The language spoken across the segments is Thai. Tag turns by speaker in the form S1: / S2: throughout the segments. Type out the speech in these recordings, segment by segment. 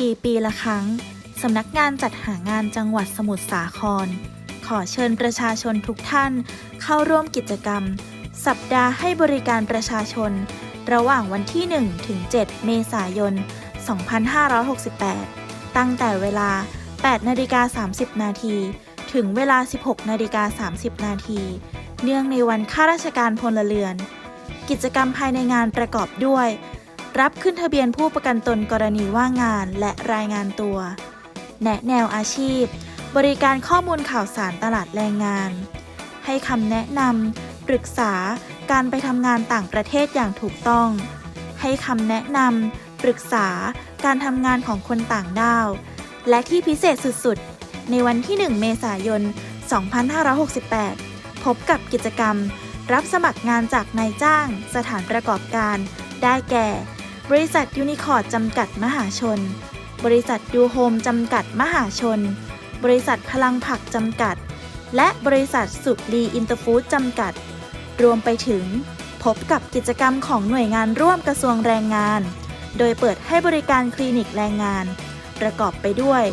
S1: ดี ๆ ปีละครั้ง สำนักงานจัดหางานจังหวัดสมุทรสาคร ขอเชิญประชาชนทุกท่าน เข้าร่วมกิจกรรม สัปดาห์ให้บริการประชาชน ระหว่างวันที่ 1 ถึง 7 เมษายน 2568 ตั้งแต่เวลา 8 นาฬิกา 30 นาที ถึงเวลา 16 นาฬิกา 30 นาที เนื่องในวันข้าราชการพลเรือน กิจกรรมภายในงานประกอบด้วย รับขึ้นทะเบียนผู้ประกันตนกรณีว่างงานและรายงานตัว แนะแนวอาชีพ บริการข้อมูลข่าวสารตลาดแรงงาน ให้คำแนะนำปรึกษาการไปทำงานต่างประเทศอย่างถูกต้อง ให้คำแนะนำปรึกษาการทำงานของคนต่างด้าว และที่พิเศษสุดๆ ในวันที่ 1 เมษายน 2568 พบกับกิจกรรม รับสมัครงานจากนายจ้าง สถานประกอบการ ได้แก่ บริษัทยูนิคอร์ดจำกัดมหาชน บริษัทยูโฮมจำกัดมหาชน บริษัทพลังผักจำกัด และบริษัทสุรีอินเตอร์ฟู้ดจำกัด รวมไปถึง พบกับกิจกรรมของหน่วยงานร่วมกระทรวงแรงงาน โดยเปิดให้บริการคลินิกแรงงาน ประกอบไปด้วย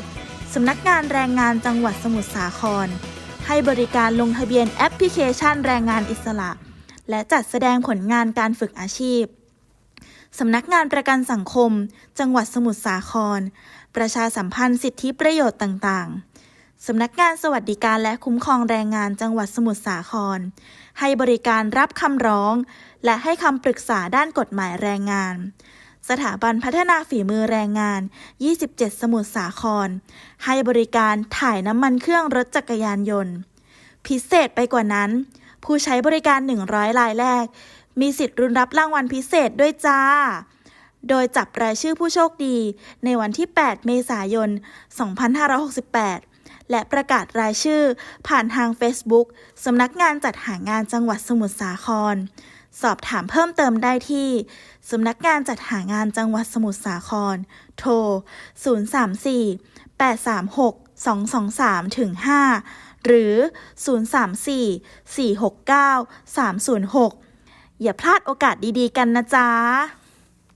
S1: สำนักงานแรงงานจังหวัดสมุทรสาคร ให้บริการลงทะเบียนแอปพลิเคชันแรงงานอิสระ และจัดแสดงผลงานการฝึกอาชีพ สำนักงานประกันสังคม จังหวัดสมุทรสาคร ประชาสัมพันธ์สิทธิประโยชน์ต่างๆ สำนักงานสวัสดิการและคุ้มครองแรงงานจังหวัดสมุทรสาคร ให้บริการรับคำร้อง และให้คำปรึกษาด้านกฎหมายแรงงาน สถาบันพัฒนาฝีมือแรงงาน 27 สมุทรสาคร ให้บริการถ่ายน้ำมันเครื่องรถจักรยานยนต์ พิเศษไปกว่านั้นผู้ใช้บริการ 100 รายแรก มีสิทธิ์รุนรับรางวัลพิเศษด้วยจ้า โดยจับรายชื่อผู้โชคดีในวันที่ 8 เมษายน 2568 และประกาศรายชื่อผ่านทาง Facebook สำนักงานจัดหางานจังหวัดสมุทรสาคร สอบถามเพิ่มเติมได้ที่สำนักงานจัดหางานจังหวัดสมุทรสาคร โทร 034 836 223ถึง5หรือ 034 469 306 อย่าพลาดโอกาสดีๆกันนะจ๊ะ